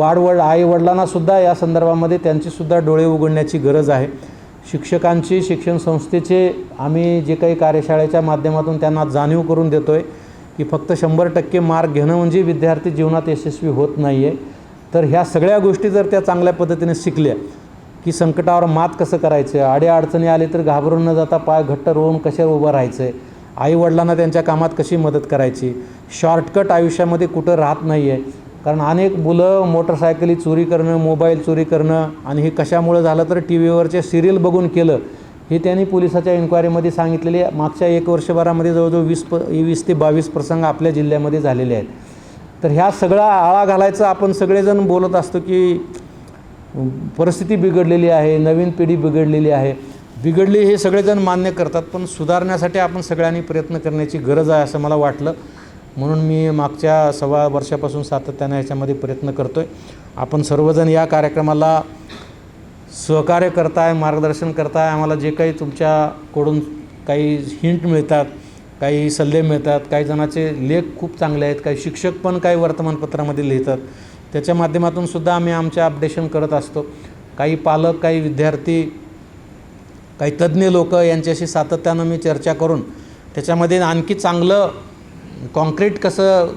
वाडवड आई वडिलांना सुद्धा या संदर्भामध्ये त्यांची सुद्धा डोळे उघडण्याची गरज आहे. शिक्षकांची शिक्षण संस्थेचे आम्ही जे काही कार्यशाळेच्या माध्यमातून त्यांना जाणीव करून देतो आहे की फक्त शंभर टक्के मार्क घेणं म्हणजे विद्यार्थी जीवनात यशस्वी होत नाही आहे तर ह्या सगळ्या गोष्टी जर त्या चांगल्या पद्धतीने शिकल्या की संकटावर मात कसं करायचं? अडीअडचणी आली तर घाबरून न जाता पाय घट्ट रोवून कशा उभं राहायचं आहे आईवडिलांना त्यांच्या कामात कशी मदत करायची? शॉर्टकट आयुष्यामध्ये कुठं राहत नाही आहे कारण अनेक मुलं मोटरसायकली चोरी करणं मोबाईल चोरी करणं आणि हे कशामुळं झालं तर टी व्हीवरचे सिरियल बघून केलं हे त्यांनी पोलिसाच्या इन्क्वायरीमध्ये सांगितलेले मागच्या एक वर्षभरामध्ये जवळजवळ वीस प वीस ते बावीस प्रसंग आपल्या जिल्ह्यामध्ये झालेले आहेत. तर ह्या सगळा आळा घालायचं आपण सगळेजण बोलत असतो की परिस्थिती बिघडलेली आहे नवीन पिढी बिघडलेली आहे. बिघडली हे सगळेजण मान्य करतात पण सुधारण्यासाठी आपण सगळ्यांनी प्रयत्न करण्याची गरज आहे असं मला वाटलं. म्हणून मी मागच्या सव्वा वर्षापासून सातत्यानं ह्याच्यामध्ये प्रयत्न करतो आहे आपण सर्वजण या कार्यक्रमाला सहकार्य करताय मार्गदर्शन करताय. आम्हाला जे काही तुमच्याकडून काही हिंट मिळतात काही सल्ले मिळतात काही जणाचे लेख खूप चांगले आहेत काही शिक्षक पण काही वर्तमानपत्रामध्ये लिहितात. त्याच्या माध्यमातून सुद्धा आम्ही आमच्या अपडेशन करत असतो. काही पालक काही विद्यार्थी काही तज्ज्ञ लोक यांच्याशी सातत्यानं मी चर्चा करून त्याच्यामध्ये आणखी चांगलं कॉन्क्रीट कसं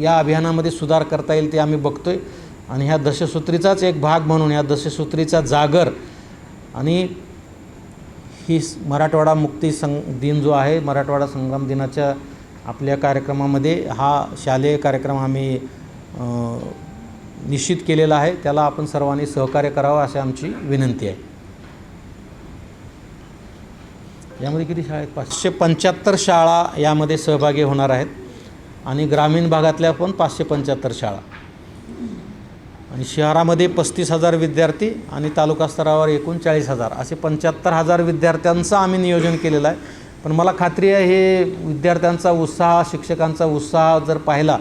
या अभियानामध्ये सुधार करता येईल ते आम्ही बघतो आहे आणि ह्या दशसूत्रीचाच एक भाग म्हणून ह्या दशसूत्रीचा जागर आणि ही मराठवाडा मुक्ती संग दिन जो आहे मराठवाडा संग्राम दिनाच्या आपल्या कार्यक्रमामध्ये हा शालेय कार्यक्रम आम्ही निश्चित केलेला आहे. त्याला आपण सर्वांनी सहकार्य करावं अशी आमची विनंती आहे. यामध्ये किती शाळा आहेत? पाचशे पंच्याहत्तर शाळा यामध्ये सहभागी होणार आहेत. आणि ग्रामीण भागातल्या पण पाचशे पंच्याहत्तर शाळा. आणि शहरामध्ये पस्तीस हजार विद्यार्थी आणि तालुका स्तरावर एकूण चाळीस हजार. असे पंच्याहत्तर हजार विद्यार्थ्यांचं आम्ही नियोजन केलेलं आहे. पण मला खात्री आहे हे विद्यार्थ्यांचा उत्साह शिक्षकांचा उत्साह जर पाहिला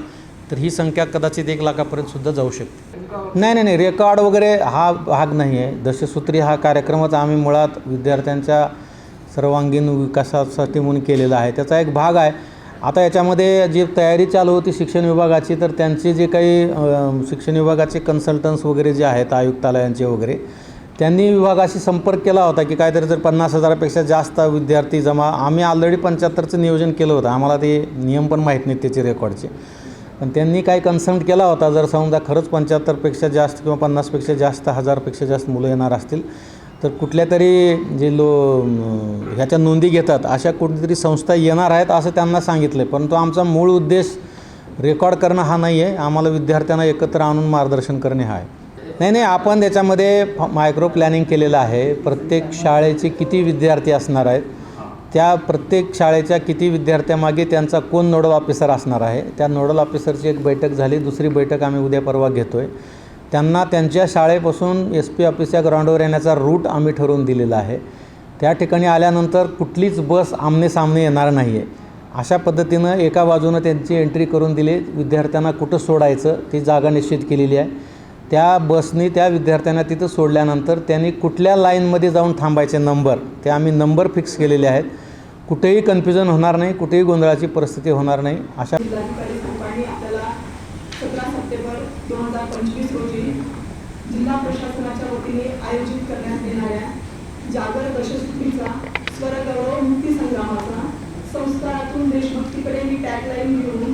तर ही संख्या कदाचित एक लाखापर्यंत सुद्धा जाऊ शकते. नाही नाही नाही रेकॉर्ड वगैरे हा भाग नाही आहे. दशसूत्री हा कार्यक्रमच आम्ही मुळात विद्यार्थ्यांच्या सर्वांगीण विकासासाठी म्हणून केलेला आहे. त्याचा एक भाग आहे. आता याच्यामध्ये जी तयारी चालू होती शिक्षण विभागाची तर त्यांचे जे काही शिक्षण विभागाचे कन्सल्टन्स वगैरे जे आहेत आयुक्तालयांचे वगैरे त्यांनी विभागाशी संपर्क केला होता की काहीतरी जर पन्नास हजारापेक्षा जास्त विद्यार्थी जमा आम्ही ऑलरेडी पंच्याहत्तरचं नियोजन केलं होतं. आम्हाला ते नियम पण माहीत नाहीत त्याचे रेकॉर्डचे. पण त्यांनी काय कन्सल्ट केला होता जर समजा खरंच पंच्याहत्तरपेक्षा जास्त किंवा पन्नासपेक्षा जास्त हजारपेक्षा जास्त मुलं येणार असतील तर कुठल्या तरी जे लो ह्याच्या नोंदी घेतात अशा कुठेतरी संस्था येणार आहेत असं त्यांना सांगितलं आहे परंतु आमचा मूळ उद्देश रेकॉर्ड करणं हा नाही आहे. आम्हाला विद्यार्थ्यांना एकत्र आणून मार्गदर्शन करणे हा आहे. नाही नाही आपण त्याच्यामध्ये मायक्रो प्लॅनिंग केलेलं आहे. प्रत्येक शाळेचे किती विद्यार्थी असणार आहेत त्या प्रत्येक शाळेच्या किती विद्यार्थ्यामागे त्यांचा कोण नोडल ऑफिसर असणार आहे? त्या नोडल ऑफिसरची एक बैठक झाली. दुसरी बैठक आम्ही उद्या परवा घेतो आहे त्यांना त्यांच्या शाळेपासून एस पी ऑफिसच्या ग्राउंडवर येण्याचा रूट आम्ही ठरवून दिलेला आहे. त्या ठिकाणी आल्यानंतर कुठलीच बस आमने सामने येणार नाही आहे अशा पद्धतीनं एका बाजूनं त्यांची एंट्री करून दिली. विद्यार्थ्यांना कुठं सोडायचं ती जागा निश्चित केलेली आहे. त्या बसनी त्या विद्यार्थ्यांना तिथं सोडल्यानंतर त्यांनी कुठल्या लाईनमध्ये जाऊन थांबायचे नंबर ते आम्ही नंबर फिक्स केलेले आहेत. कुठेही कन्फ्युजन होणार नाही कुठेही गोंधळाची परिस्थिती होणार नाही. अशा जिल्हाधिकारी साहेबांनी आपल्याला सतरा सप्टेंबर दोन हजार पंचवीस रोजी जिल्हा प्रशासनाच्या वतीने आयोजित करण्यात येणाऱ्या जागर दशसुत्रीचा स्वरगौरव मुक्ती संग्रामाचा संस्कारातून देशभक्तीकडे मी टॅगलाईन घेऊन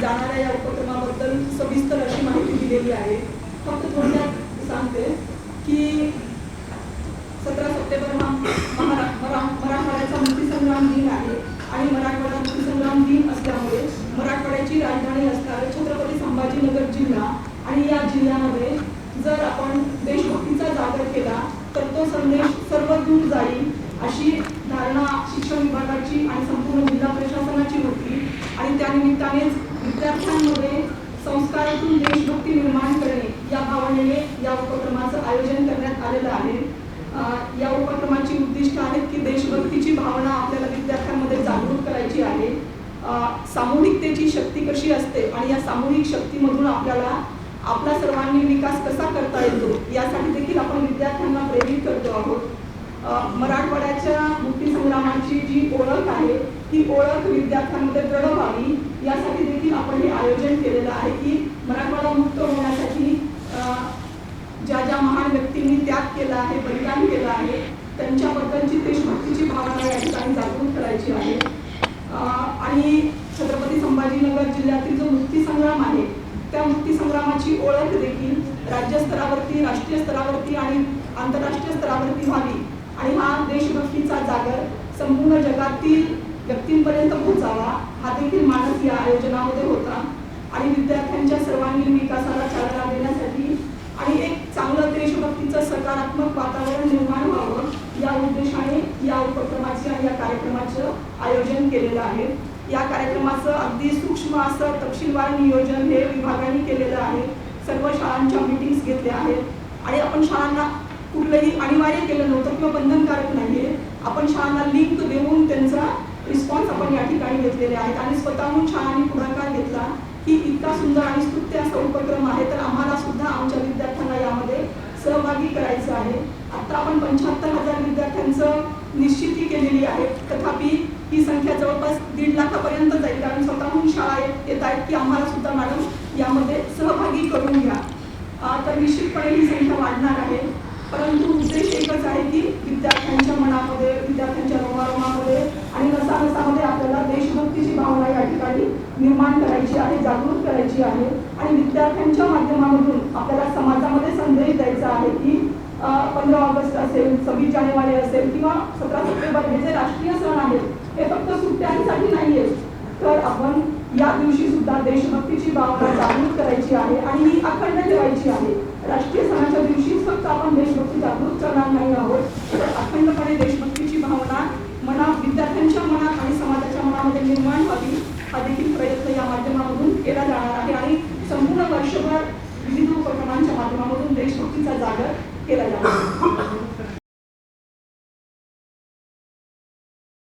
जाणाऱ्या या उपक्रमाबद्दल सविस्तर अशी माहिती दिलेली आहे. फक्त थोडक्यात सांगते की सतरा सप्टेंबर हा महारा मरा मराठवाड्याचा मुक्तीसंग्राम दिन आहे आणि मराठवाडा मुक्तीसंग्राम दिन असल्यामुळे मराठवाड्याची राजधानी असणारे छत्रपती संभाजीनगर जिल्हा आणि या जिल्ह्यामध्ये जर आपण देशभक्तीचा जागर केला तर तो संदेश सर्व दूर जाईल अशी धारणा शिक्षण विभागाची आणि संपूर्ण जिल्हा प्रशासनाची होती. आणि त्यानिमित्तानेच विद्यार्थ्यांमध्ये संस्कारातून देशभक्ती निर्माण करणे या भावनेने या उपक्रमाचं आयोजन करण्यात आलेलं आहे. या उपक्रमाची उद्दिष्ट आहेत की देशभक्तीची भावना आपल्याला विद्यार्थ्यांमध्ये जागरूक करायची आहे. सामूहिकतेची शक्ती कशी असते आणि या सामूहिक शक्तीमधून आपल्याला आपला सर्वांनी विकास कसा करता येतो यासाठी देखील आपण विद्यार्थ्यांना प्रेरित करतो आहोत. मराठवाड्याच्या मुक्तीसंग्रामाची जी ओळख आहे ही ओळख विद्यार्थ्यांमध्ये दृढ व्हावी यासाठी देखील आपण हे आयोजन केलेलं आहे की मराठवाडा मुक्त होण्यासाठी ज्या ज्या महान व्यक्तींनी त्याग केला आहे बलिदान केलं आहे त्यांच्याबद्दलची देशभक्तीची भावना या ठिकाणी जागृत करायची आहे. आणि छत्रपती संभाजीनगर जिल्ह्यातील जो मुक्तीसंग्राम आहे त्या मुक्तीसंग्रामाची ओळख देखील राज्यस्तरावरती राष्ट्रीय स्तरावरती आणि आंतरराष्ट्रीय स्तरावरती व्हावी. आणि हा देशभक्तीचा जागर संपूर्ण जगातील व्यक्तींपर्यंत पोहोचावा हा देखील मानस या आयोजनामध्ये होता. आणि विद्यार्थ्यांच्या सर्वांगीण विकासाला चालना देण्यासाठी आणि एक चांगलं देशभक्तीचं सकारात्मक वातावरण निर्माण व्हावं या उद्देशाने या उपक्रमाचे आणि या कार्यक्रमाचं आयोजन केलेलं आहे. या कार्यक्रमाचं अगदी सूक्ष्म असं तपशीलवार नियोजन हे विभागाने केलेलं आहे. सर्व शाळांच्या मीटिंग्स घेतल्या आहेत. आणि आपण शाळांना कुठलंही अनिवार्य केलं नव्हतं किंवा बंधनकारक नाही आहे आपण शाळांना लिंक देऊन त्यांचा रिस्पॉन्स आपण या ठिकाणी घेतलेले आहेत. आणि स्वतःहून शाळांनी पुढाकार घेतला. की इतका सुंदर आणि स्तुत्य असा उपक्रम आहे. तर आम्हाला सुद्धा आमच्या विद्यार्थ्यांना यामध्ये सहभागी करायचं आहे. आता आपण पंच्याहत्तर हजार विद्यार्थ्यांचं निश्चिती केलेली आहे. तथापि ही संख्या जवळपास दीड लाखापर्यंत जाईल. कारण स्वतःहून शाळा येत येत आहेत की आम्हाला सुद्धा मॅडम यामध्ये सहभागी करून घ्या. तर निश्चितपणे ही संख्या वाढणार आहे. परंतु उद्देश एकच आहे की विद्यार्थ्यांच्या मनामध्ये विद्यार्थ्यांच्या रोमारोमामध्ये आणि नसानसामध्ये आपल्याला देशभक्तीची भावना या ठिकाणी निर्माण करायची आहे जागृत करायची आहे. आणि विद्यार्थ्यांच्या माध्यमामधून आपल्याला समाजामध्ये संदेश द्यायचा आहे की पंधरा ऑगस्ट असेल सव्वीस जानेवारी असेल किंवा सतरा सप्टेंबर हे जे राष्ट्रीय सण आहेत हे फक्त सुट्ट्यांसाठी नाहीये. तर आपण या दिवशी सुद्धा देशभक्तीची भावना जागृत करायची आहे आणि ही अखंड ठेवायची आहे. राष्ट्रीय सणाच्या दिवशीच फक्त आपण देशभक्ती जागृत करणार नाही आहोत. तर अखंडपणे देशभक्तीची भावना मना विद्यार्थ्यांच्या मनात आणि समाजाच्या मनामध्ये निर्माण व्हावी हा देखील प्रयत्न या माध्यमामधून केला जाणार आहे आणि संपूर्ण वर्षभर विविध उपक्रमांच्या माध्यमामधून देशभक्तीचा जागर केला जाणार आहे.